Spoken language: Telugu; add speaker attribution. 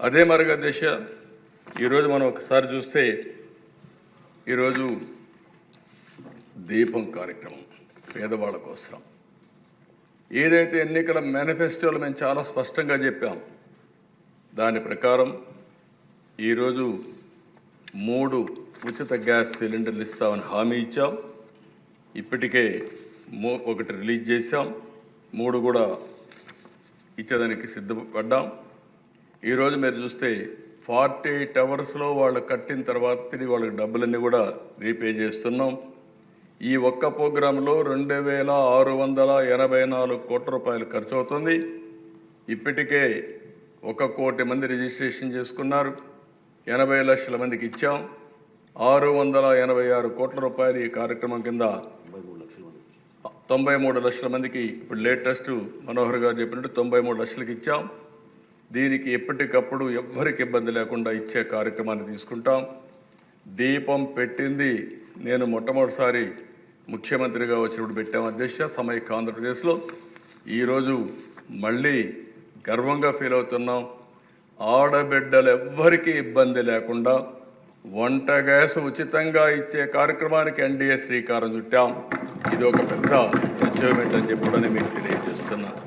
Speaker 1: అదే మరుగ దిశ. ఈరోజు మనం ఒకసారి చూస్తే ఈరోజు దీపం కార్యక్రమం పేదవాళ్ళ కోసం ఏదైతే ఎన్నికల మేనిఫెస్టోలో మేము చాలా స్పష్టంగా చెప్పాం దాని ప్రకారం ఈరోజు మూడు ఉచిత గ్యాస్ సిలిండర్లు ఇస్తామని హామీ ఇచ్చాం. ఇప్పటికే మూ ఒకటి రిలీజ్ చేశాం. మూడు కూడా ఇచ్చేదానికి సిద్ధపడ్డాం. ఈరోజు మీరు చూస్తే ఫార్టీ ఎయిట్ అవర్స్లో వాళ్ళు కట్టిన తర్వాత తిరిగి వాళ్ళకి డబ్బులన్నీ కూడా రీపే చేస్తున్నాం. ఈ ఒక్క ప్రోగ్రాంలో రెండు వేల ఆరు వందల ఎనభై నాలుగు కోట్ల రూపాయలు ఖర్చు అవుతుంది. ఇప్పటికే ఒక కోటి మంది రిజిస్ట్రేషన్ చేసుకున్నారు. ఎనభై లక్షల మందికి ఇచ్చాం. ఆరు వందల ఎనభై ఆరు కోట్ల రూపాయలు ఈ కార్యక్రమం కింద తొంభై మూడు లక్షల మందికి ఇప్పుడు లేటెస్ట్ మనోహర్ గారు చెప్పినట్టు తొంభై మూడు లక్షలకి ఇచ్చాం. దీనికి ఎప్పటికప్పుడు ఎవ్వరికి ఇబ్బంది లేకుండా ఇచ్చే కార్యక్రమాన్ని తీసుకుంటాం. దీపం పెట్టింది నేను మొట్టమొదటిసారి ముఖ్యమంత్రిగా వచ్చినప్పుడు పెట్టాం అధ్యక్ష సమైక్య ఆంధ్రప్రదేశ్లో. ఈరోజు మళ్ళీ గర్వంగా ఫీల్ అవుతున్నాం. ఆడబిడ్డలు ఎవ్వరికీ ఇబ్బంది లేకుండా వంట గ్యాస్ ఉచితంగా ఇచ్చే కార్యక్రమానికి ఎన్డీఏ శ్రీకారం చుట్టాం. ఇది ఒక పెద్ద అచీవ్మెంట్ అని చెప్పడని మీకు తెలియజేస్తున్నాను.